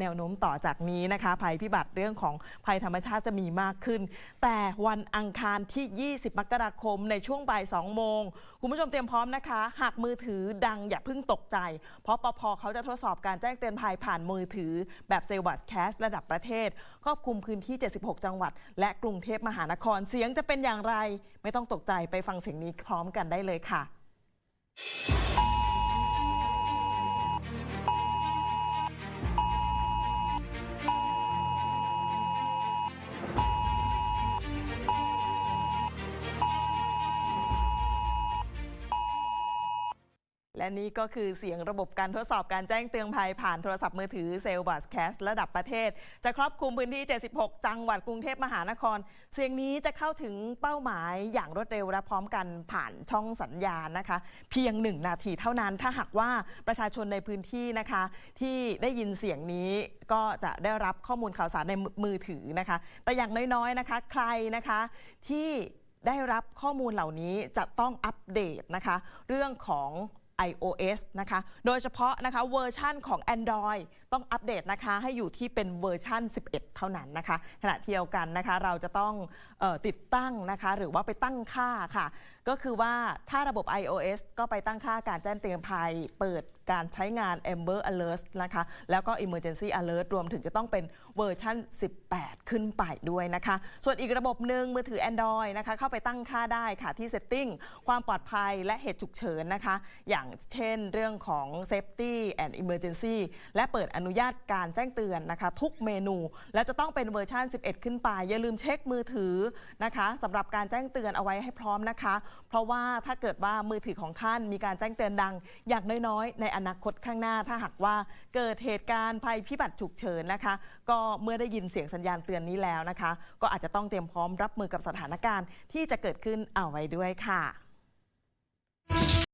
แนวโน้มต่อจากนี้นะคะ ภัยพิบัติเรื่องของภัยธรรมชาติจะมีมากขึ้น แต่วันอังคารที่ 20 มกราคมในช่วงบ่าย2โมง คุณผู้ชมเตรียมพร้อมนะคะ หากมือถือดังอย่าเพิ่งตกใจ เพราะปพเขาจะทดสอบการแจ้งเตือนภัยผ่านมือถือ แบบเซลบัสแคสระดับประเทศครอบคลุมพื้นที่ 76 จังหวัด และกรุงเทพมหานครเสียงจะเป็นอย่างไร ไม่ต้องตกใจไปฟังเสียงนี้พร้อมกันได้เลยค่ะ และนี่ก็คือเสียงระบบการทดสอบการแจ้งเตือนภัยผ่านโทรศัพท์มือถือเซลบัสแคสระดับประเทศ จะครอบคลุมพื้นที่ 76 จังหวัดกรุงเทพมหานคร เสียงนี้จะเข้าถึงเป้าหมายอย่างรวดเร็วและพร้อมกันผ่านช่องสัญญาณนะคะ เพียง 1 นาทีเท่านั้นถ้าหากว่าประชาชนในพื้นที่นะคะ ที่ได้ยินเสียงนี้ก็จะได้รับข้อมูลข่าวสารในมือถือนะคะ แต่อย่างน้อยๆนะคะ ใครนะคะที่ได้รับข้อมูลเหล่านี้จะต้องอัปเดตนะคะ เรื่องของ iOS นะคะ โดยเฉพาะนะคะเวอร์ชั่นของ Android ต้องอัปเดตนะคะให้อยู่ที่เป็นเวอร์ชั่น 11 เท่านั้นนะคะ ขณะเดียวกันนะคะเราจะต้องออติดตั้งนะคะหรือว่าไปตั้งค่าค่ะ ก็คือว่าถ้าระบบ iOS ก็ไปตั้งค่าการแจ้งเตือนภัย เปิดการใช้งาน Amber Alert นะคะ แล้วก็ Emergency Alert รวมถึงจะต้องเป็นเวอร์ชัน18 ขึ้นไปด้วยนะคะ ส่วนอีกระบบหนึ่งมือถือ Android นะคะเข้าไปตั้งค่าได้ค่ะที่ Setting ความปลอดภัยและเหตุฉุกเฉินนะคะ อย่างเช่นเรื่องของ Safety and Emergency และเปิดอนุญาตการแจ้งเตือนนะคะ ทุกเมนู และจะต้องเป็นเวอร์ชัน11 ขึ้นไป อย่าลืมเช็คมือถือนะคะสำหรับการแจ้งเตือนเอาไว้ให้พร้อมนะคะ เพราะว่าถ้าเกิดว่ามือถือของท่านมีการแจ้งเตือนดัง อย่างน้อยๆ ในอนาคตข้างหน้าถ้าหากว่าเกิดเหตุการณ์ภัยพิบัติฉุกเฉินนะคะ ก็เมื่อได้ยินเสียงสัญญาณเตือนนี้แล้วนะคะ ก็อาจจะต้องเตรียมพร้อมรับมือกับสถานการณ์ที่จะเกิดขึ้นเอาไว้ด้วยค่ะ